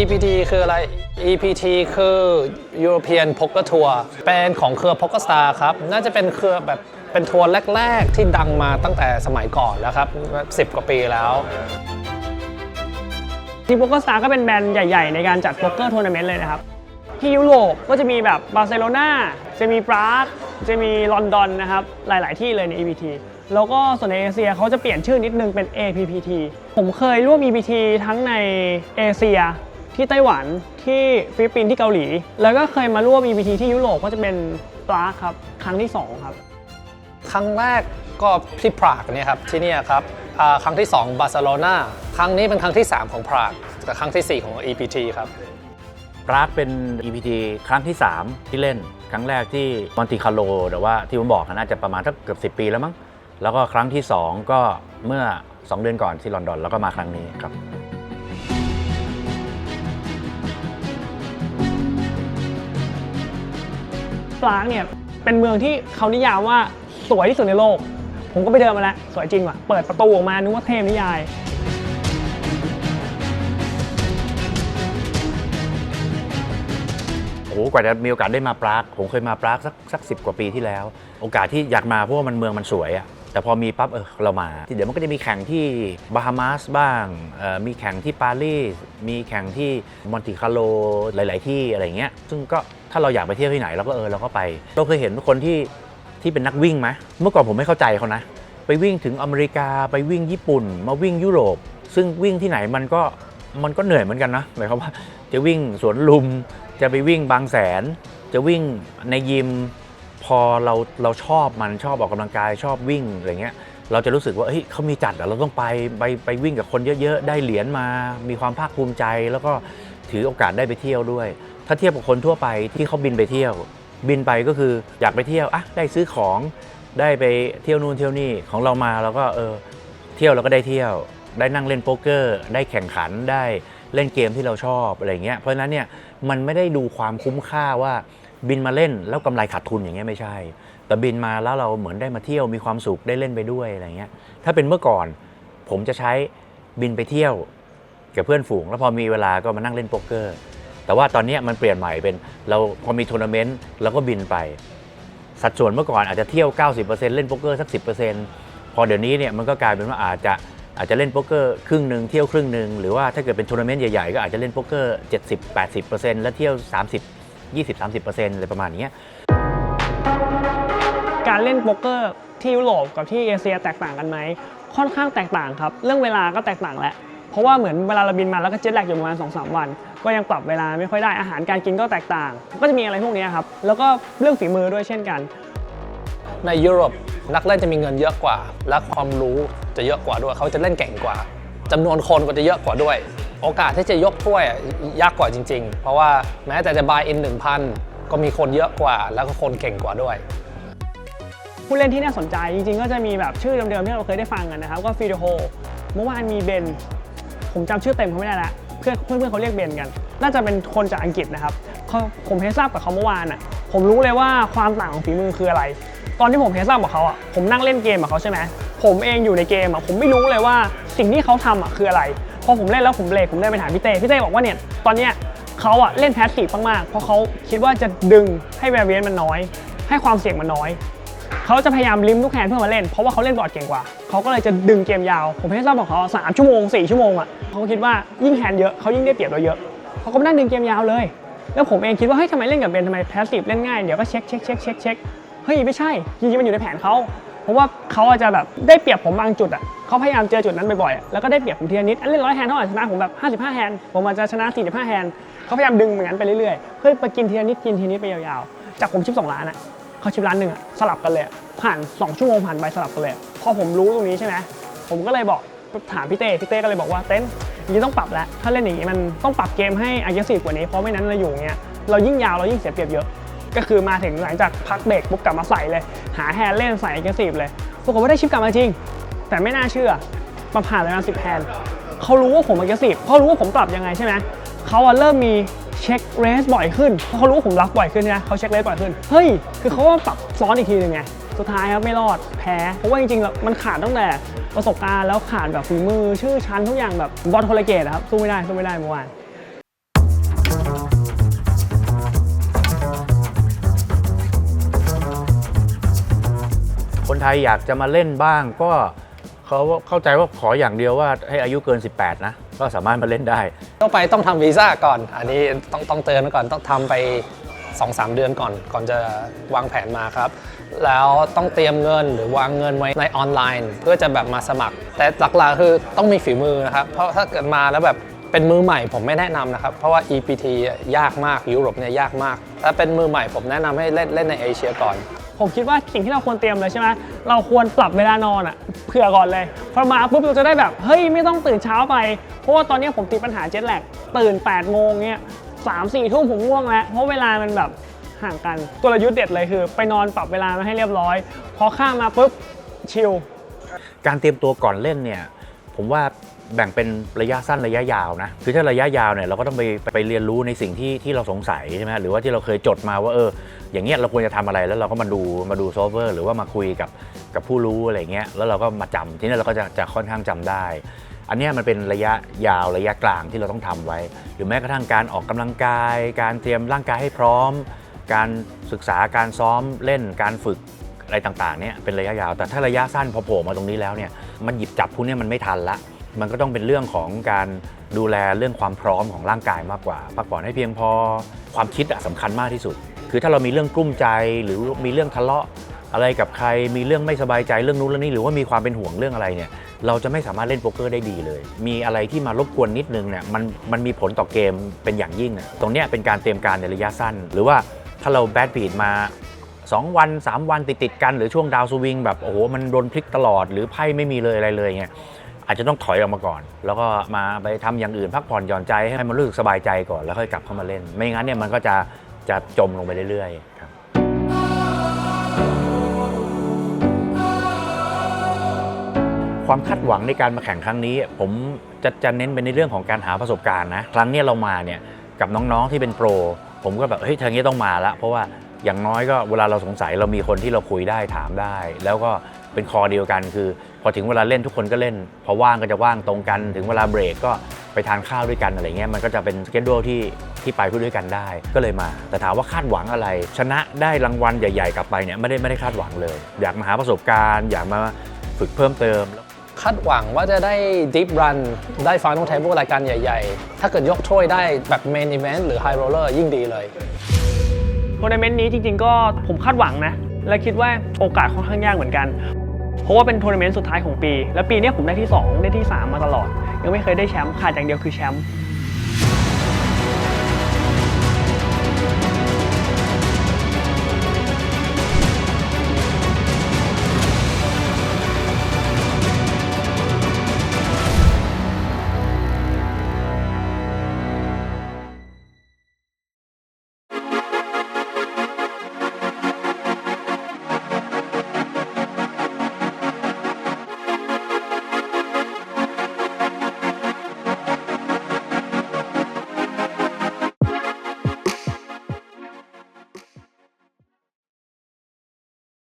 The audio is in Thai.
EPT คืออะไร EPT คือ European Poker Tour เป็นของเครือ Poker Star ครับ น่าจะเป็นเครือแบบเป็นทัวร์แรก ๆ ที่ดังมาตั้งแต่สมัยก่อนแล้วครับ 10 กว่าปีแล้วทีโป๊กเกอร์สตาร์ก็เป็นแบรนด์ใหญ่ ๆ ในการจัดโป๊กเกอร์ทัวร์นาเมนต์เลยนะครับ ที่ยุโรปก็จะมีแบบบาร์เซโลนาจะมีปรากจะมีลอนดอนนะครับ หลาย ๆ ที่เลยใน EPT แล้วก็ส่วนในเอเชียเขาจะเปลี่ยนชื่อนิดนึงเป็น APPT ผมเคยร่วม EPT ทั้งในเอเชีย ที่ไต้หวันที่ฟิลิปปินส์ที่เกาหลี แล้วก็เคยมาร่วม EPT ที่ยุโรปก็จะเป็นปรากครับครั้งที่ 2 ครับ ครั้งแรกก็ที่พรากเนี่ยครับที่เนี่ยครับอ่าครั้งที่ 2 บาร์เซโลนาครั้งนี้เป็นครั้งที่ 3 ของพรากกับครั้งทีสี่ 4 ของ EPT ครับปรากเป็น EPT ครั้งที่ 3 ที่เล่น ครั้งแรกที่มอนติคาร์โลแต่ว่าที่ผมบอกน่าจะประมาณสักเกือบ10 ปีแล้วมั้งแล้วก็ครั้งที่ 2 ก็เมื่อ 2 เดือนก่อนที่ลอนดอนแล้วก็มาครั้งนี้ครับ ปรางเนี่ยเป็นเมืองที่เขานิยามว่าสวยที่สุดในโลก ผมก็ไปเดินมาแล้ว สวยจริงว่ะ เปิดประตูออกมานึกว่าเทพนิยาย โอ้โหกว่าจะมีโอกาสได้มาปรากผมเคยมาปรากสักสักสิกว่าปีที่แล้ว โอกาสที่อยากมาเพราะว่ามันเมืองมันสวยอะ แต่พอมีปั๊บเออเรามาที่เดี๋ยวมันก็จะมีแข่งที่บาฮามาสบ้างออมีแข่งที่ปารีสมีแข่งที่มอนติคาร์โลหลาย ๆ ที่อะไรเงี้ยซึ่งก็ถ้าเราอยากไปเที่ยวที่ไหนเราก็เออเราก็ไป เราเคยเห็นคนที่ที่เป็นนักวิ่งไหมเมื่อก่อนผมไม่เข้าใจเขานะ ไปวิ่งถึงอเมริกาไปวิ่งญี่ปุ่น มาวิ่งยุโรป ซึ่งวิ่งที่ไหนมันก็มันก็เหนื่อยเหมือนกันนะหมายความว่าจะวิ่งสวนลุม จะไปวิ่งบางแสน จะวิ่งในยิม พอเราเราชอบมันชอบออกกำลังกายชอบวิ่งอะไรเงี้ยเราจะรู้สึกว่าเฮ้ยเขามีจัดเราต้องไปไปไปวิ่งกับคนเยอะๆ ได้เหรียญมา มีความภาคภูมิใจ แล้วก็ถือโอกาสได้ไปเที่ยวด้วย ถ้าเทียบกับคนทั่วไปที่เขาบินไปเที่ยว บินไปก็คืออยากไปเที่ยวอะได้ซื้อของได้ไปเที่ยวนู่นเที่ยวนี่ของเรามาแล้วก็เออเที่ยวเราก็ได้เที่ยว ได้นั่งเล่นโป๊กเกอร์ ได้แข่งขันได้เล่นเกมที่เราชอบอะไรเงี้ยเพราะฉะนั้นเนี่ยมันไม่ได้ดูความคุ้มค่าว่า บินมาเล่นแล้วกำไรขาดทุนอย่างเงี้ยไม่ใช่ แต่บินมาแล้วเราเหมือนได้มาเที่ยวมีความสุขได้เล่นไปด้วยอะไรเงี้ยถ้าเป็นเมื่อก่อน ผมจะใช้บินไปเที่ยวกับเพื่อนฝูง แล้วพอมีเวลาก็มานั่งเล่นโป๊กเกอร์ แต่ว่าตอนนี้มันเปลี่ยนใหม่เป็นเราพอมีทัวร์นาเมนต์เราก็บินไป สัดส่วนเมื่อก่อนอาจจะเที่ยว 90%เล่นโป๊กเกอร์สัก 10%พอเดี๋ยวนี้เนี่ยมันก็กลายเป็นว่าอาจจะอาจจะเล่นโป๊กเกอร์ครึ่งหนึ่งเที่ยวครึ่งหนึ่งหรือว่าถ้าเกิดเป็นทัวร์นาเมนต์ใหญ่ๆ ก็อาจจะเล่นโป๊กเกอร์ 70-80%แล้วเที่ยว 30 20-30%อะไรประมาณเนี้ยการเล่นโป๊กเกอร์ที่ยุโรปกับที่เอเชียแตกต่างกันไหม ค่อนข้างแตกต่างครับ เรื่องเวลาก็แตกต่างแหละ เพราะว่าเหมือนเวลาเราบินมาแล้วก็เจ็ตแลกอยู่ประมาณ2อสวัน ก็ยังปรับเวลาไม่ค่อยได้ อาหารการกินก็แตกต่าง ก็จะมีอะไรพวกนี้ครับ แล้วก็เรื่องฝีมือด้วยเช่นกัน ในยุโรปนักเล่นจะมีเงินเยอะกว่า และความรู้จะเยอะกว่าด้วย เขาจะเล่นเก่งกว่าจำนวนคนก็จะเยอะกว่าด้วย โอกาสที่จะยกถ้วยยากกว่าจริง ๆ เพราะว่าแม้แต่จะบายอิน1,000 ก็มีคนเยอะกว่า แล้วก็คนเก่งกว่าด้วย ผู้เล่นที่น่าสนใจจริง ๆ ก็จะมีแบบชื่อเดิมๆที่เราเคยได้ฟังกันนะครับ ก็ฟีโดโฮเมื่อวานมีเบน ผมจำชื่อเต็มเขาไม่ได้ละเพื่อนเพื่อนเขาเรียกเบนกัน น่าจะเป็นคนจากอังกฤษนะครับเขาผมเฮดซับกับเขาเมื่อวานอะผมรู้เลยว่าความต่างของฝีมือคืออะไร ตอนที่ผมเฮดซับกับเขาอะผมนั่งเล่นเกมกับเขาใช่ไหมผมเองอยู่ในเกมอะผมไม่รู้เลยว่าสิ่งที่เขาทำอะคืออะไร พอผมเล่นแล้วผมเบรกผมเดินไปถามพี่เต้พี่เต้บอกว่าเนี่ยตอนเนี้ยเขาอะเล่นแพสซีฟมากๆเพราะเขาคิดว่าจะดึงให้แวร์เวียนมันน้อย ให้ความเสี่ยงมันน้อยเขาจะพยายามลิมทุกแฮนด์เพื่อมาเล่น เพราะว่าเขาเล่นบอร์ดเก่งกว่าเขาก็เลยจะดึงเกมยาว ผมให้ทราบบอกเขาสามชั่วโมงสี่ชั่วโมงอะเขาคิดว่ายิ่งแฮนด์เยอะเขายิ่งได้เปรียบเราเยอะเขาก็มานั่งดึงเกมยาวเลย แล้วผมเองคิดว่าเฮ้ยทำไมเล่นกับเบนทำไมแพสซีฟเล่นง่ายเดี๋ยวก็เช็คเช็คเช็คเช็คเช็คเฮ้ยไม่ใช่จริงๆมันอยู่ในแผนเขา เพราะว่าเขาอาจจะแบบได้เปรียบผมบางจุดอะเขาพยายามเจอจุดนั้นบ่อยๆอะแล้วก็ได้เปรียบผมทีละนิดอันเล่นร้อยแฮนด์เขาอาจจะชนะผมแบบ 55 แฮนด์ผมอาจจะชนะ 45 แฮนด์เขาพยายามดึงเหมือนกันไปเรื่อยๆเพื่อไปกินทีละนิดกินทีละนิดไปยาวๆ จากผมชิป2ล้านอะเขาชิปร้านหนึ่งอะสลับกันเลยผ่าน 2 ชั่วโมงผ่านไปสลับกันเลยพอผมรู้ตรงนี้ใช่ไหมผมก็เลยบอกถามพี่เต้พี่เต้ก็เลยบอกว่าเต้นอย่างนี้ต้องปรับแล้วถ้าเล่นอย่างนี้มันต้องปรับเกมให้ aggressive กว่านี้เพราะไม่นั้นเราอยู่เงี้ยเรายิ่งยาวเรายิ่งเสียเปรียบเยอะ ก็คือมาถึงหลังจากพักเบรกปุ๊บกลับมาใส่เลย หาแฮนด์เล่นใส่ aggressive เลยปรากฏว่าได้ชิปกลับมาจริง แต่ไม่น่าเชื่อมาผ่านประมาณสิบแฮนด์เขารู้ว่าผม aggressive เขารู้ว่าผมปรับยังไงใช่ไหมเขาเริ่มมีเช็คเรสบ่อยขึ้นเพราะเขารู้ว่าผมรับบ่อยขึ้นใช่ไหมเขาเช็คเรสบ่อยขึ้น เฮ้ย คือเขาก็ปรับซ้อนอีกทีหนึ่งไง สุดท้ายครับไม่รอดแพ้ เพราะว่าจริงๆแล้วมันขาดตั้งแต่ประสบการณ์แล้วขาดแบบฝีมือ ชื่อชั้นทุกอย่างแบบบอลโทรเกตครับ สู้ไม่ได้ สู้ไม่ได้เมื่อวาน ไทยอยากจะมาเล่นบ้าง ก็เขาเข้าใจว่าขออย่างเดียวว่าให้อายุเกิน 18 นะ ก็สามารถมาเล่นได้ ต้องไปต้องทำวีซ่าก่อน อันนี้ต้องต้องเตือนไว้ก่อนต้องทำไป 2-3 เดือนก่อน ก่อนจะวางแผนมาครับ แล้วต้องเตรียมเงินหรือวางเงินไว้ในออนไลน์ เพื่อจะแบบมาสมัคร แต่หลักๆคือต้องมีฝีมือนะครับ เพราะถ้าเกิดมาแล้วแบบเป็นมือใหม่ผมไม่แนะนำนะครับ เพราะว่า EPT ยากมากยุโรปเนี่ยยากมาก ถ้าเป็นมือใหม่ผมแนะนำให้เล่นเล่นในเอเชียก่อน ผมคิดว่าสิ่งที่เราควรเตรียมเลยใช่ไหมเราควรปรับเวลานอนอะเผื่อก่อนเลยพอมาปุ๊บเราจะได้แบบเฮ้ยไม่ต้องตื่นเช้าไป เพราะว่าตอนนี้ผมติดปัญหาเจ็ตแลกตื่น8โมงเงี้ยสามสี่ทุ่มผมง่วงแล้วเพราะเวลามันแบบห่างกันกลยุทธ์เด็ดเลยคือ ไปนอนปรับเวลามาให้เรียบร้อย พอข้ามมาปุ๊บชิลการเตรียมตัวก่อนเล่นเนี่ย ผมว่า แบ่งเป็นระยะสั้นระยะยาวนะคือถ้าระยะยาวเนี่ยเราก็ต้องไปไปเรียนรู้ในสิ่งที่ที่เราสงสัยใช่ไหมหรือว่าที่เราเคยจดมาว่าเอออย่างเงี้ยเราควรจะทำอะไรแล้วเราก็มาดูมาดูโซเวอร์หรือว่ามาคุยกับกับผู้รู้อะไรเงี้ยแล้วเราก็มาจำทีนี้เราก็จะจะค่อนข้างจำได้ อันนี้มันเป็นระยะยาวระยะกลางที่เราต้องทำไว้ หรือแม้กระทั่งการออกกำลังกาย การเตรียมร่างกายให้พร้อม การศึกษาการซ้อมเล่นการฝึกอะไรต่างๆเนี่ยเป็นระยะยาว แต่ถ้าระยะสั้นพอโผล่มาตรงนี้แล้วเนี่ยมันหยิบจับพวกนี้มันไม่ทันละ มันก็ต้องเป็นเรื่องของการดูแลเรื่องความพร้อมของร่างกายมากกว่า พักผ่อนให้เพียงพอความคิดอะสำคัญมากที่สุด คือถ้าเรามีเรื่องกลุ้มใจหรือมีเรื่องทะเลาะอะไรกับใครมีเรื่องไม่สบายใจเรื่องนู้นเรื่องนี้หรือว่ามีความเป็นห่วงเรื่องอะไรเนี่ยเราจะไม่สามารถเล่นโป๊กเกอร์ได้ดีเลย มีอะไรที่มารบกวนนิดนึงเนี่ยมันมันมีผลต่อเกมเป็นอย่างยิ่งอะตรงเนี้ยเป็นการเตรียมการในระยะสั้น หรือว่าถ้าเราแบดบีดมา 2 วัน 3 วันติดติดกันหรือช่วงดาวสวิงแบบโอ้โหมันโดนพลิกตลอดหรือไพ่ไม่มีเลยอะไรเลยเงี้ย อาจจะต้องถอยออกมาก่อน แล้วก็มาไปทำอย่างอื่นพักผ่อนหย่อนใจให้มันรู้สึกสบายใจก่อนแล้วค่อยกลับเข้ามาเล่น ไม่งั้นเนี่ยมันก็จะจะจมลงไปเรื่อยๆครับความคาดหวังในการมาแข่งครั้งนี้ ผมจะจะเน้นไปในเรื่องของการหาประสบการณ์นะครั้งนี้เรามาเนี่ยกับน้องๆที่เป็นโปร ผมก็แบบเฮ้ยทางนี้ต้องมาละเพราะว่าอย่างน้อยก็เวลาเราสงสัยเรามีคนที่เราคุยได้ถามได้ แล้วก็ เป็นคอเดียวกันคือ พอถึงเวลาเล่นทุกคนก็เล่น พอว่างก็จะว่างตรงกัน ถึงเวลาเบรกก็ไปทานข้าวด้วยกันอะไรเงี้ยมันก็จะเป็นสเกจดูที่ที่ไปพูดด้วยกันได้ก็เลยมา แต่ถามว่าคาดหวังอะไร ชนะได้รางวัลใหญ่ ๆ กลับไปเนี่ยไม่ได้ไม่ได้คาดหวังเลย อยากมาหาประสบการณ์ อยากมาฝึกเพิ่มเติมคาดหวังว่าจะได้ deep run ได้ final table รายการใหญ่ ๆ ถ้าเกิดยกถ้วยได้แบบ main event หรือ high roller ยิ่งดีเลยทัวร์นาเมนต์นี้จริง ๆ ก็ผมคาดหวังนะ และคิดว่าโอกาสค่อนข้างยากเหมือนกัน เพราะว่าเป็นทัวร์นาเมนต์สุดท้ายของปี และปีนี้ผมได้ที่ 2 ได้ที่ 3 มาตลอด ยังไม่เคยได้แชมป์ขาดอย่างเดียวคือแชมป์